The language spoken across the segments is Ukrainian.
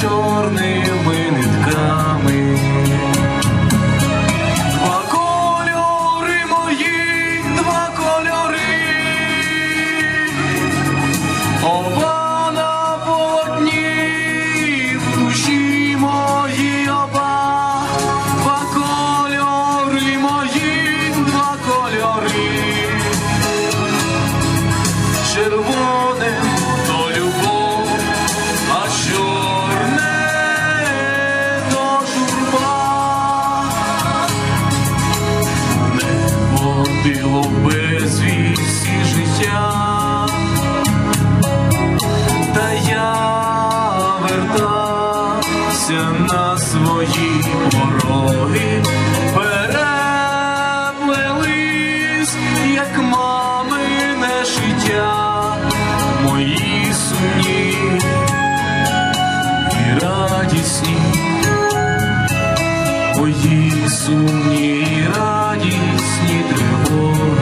чорними нитками. Радісні. Мої сумні радісні тривоги.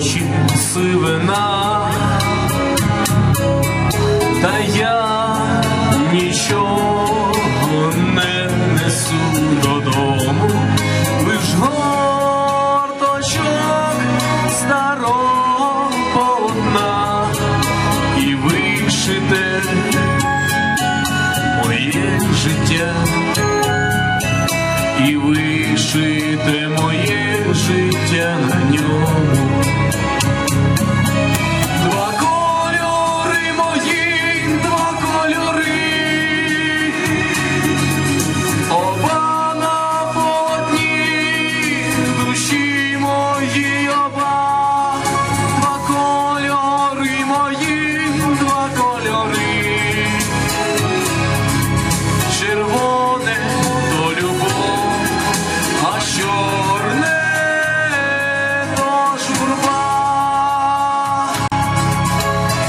Очі сивина, та я нічого не несу додому, лиш горточок старого і вишите моє життя. І вишите моє життя на ньому.